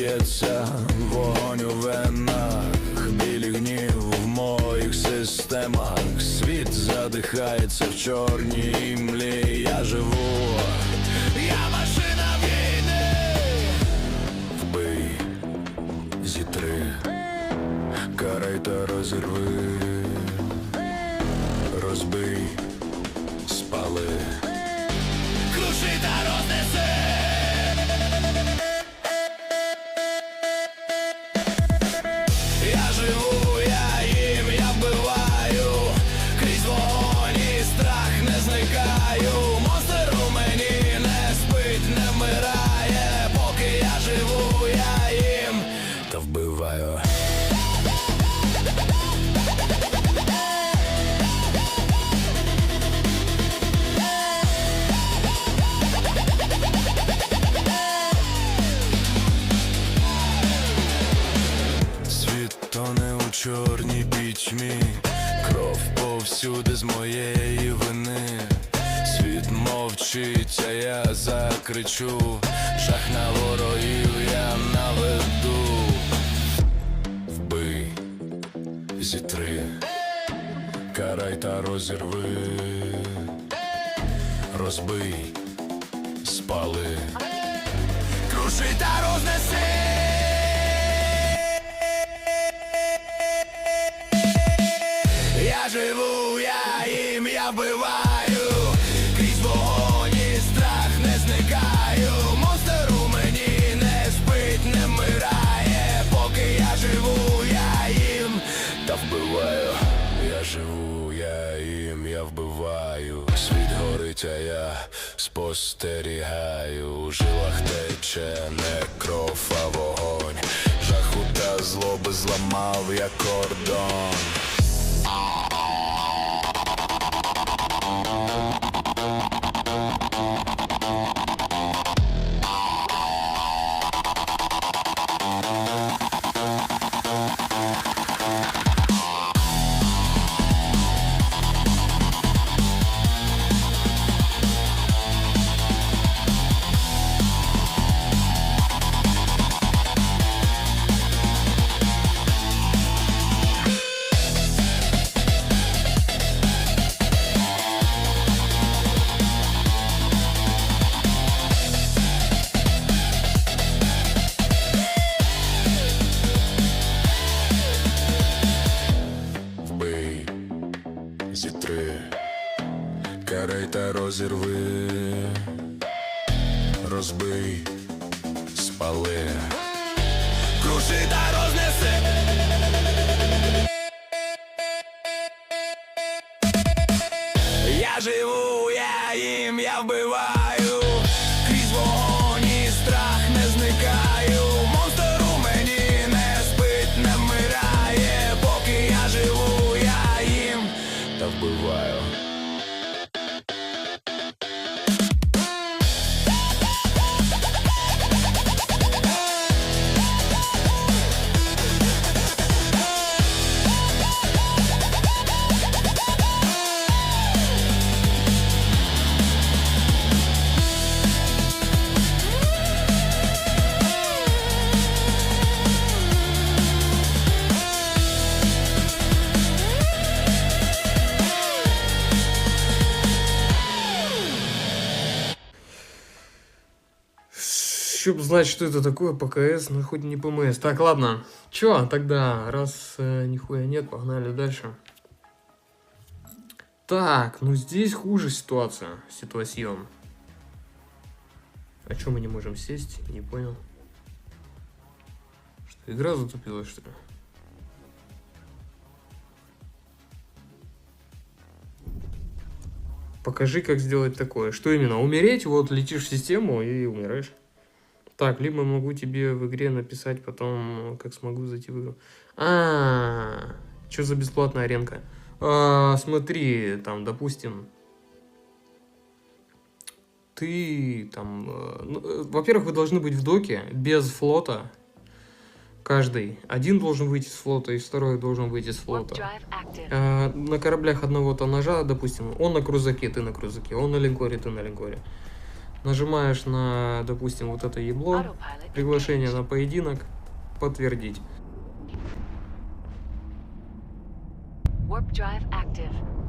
б'ється, вогонь у венах, білі гнів в моїх системах. Світ задихається в чорній млі, Я живу, я машина війни. Вбий, зітри, карай та розірви, чорній пітьмі, кров повсюди з моєї вини. Світ мовчить, а я закричу, жах на ворогів я наведу. Вбий, зітри, карай та розірви, розбий, спали, круши та рознеси. Спостерігаю. У жилах тече не кров, а вогонь. Жаху та злоби зламав я кордон. Зітри, карай та розірви, розбий, спали, круши та Чтоб знать, что это такое, ПКС, ну хоть не ПМС. Так, ладно. Чё, тогда, раз э, нихуя нет, погнали дальше. Так, ну здесь хуже ситуация. Ситуацион. А чё мы не можем сесть? Не понял. Что, игра затупилась, что ли? Покажи, как сделать такое. Что именно? Умереть? Вот летишь в систему и умираешь. Так, либо могу тебе в игре написать потом, как смогу зайти в игру. А, что за бесплатная аренка? А, смотри, там, допустим, ты там, э, ну, э, во-первых, вы должны быть в доке без флота, каждый. Один должен выйти с флота, и второй должен выйти с флота. А, на кораблях одного тоннажа, допустим, он на крузаке, ты на крузаке, он на линкоре, ты на линкоре. Нажимаешь на, допустим, вот это ебло, приглашение на поединок, подтвердить. Warp drive active.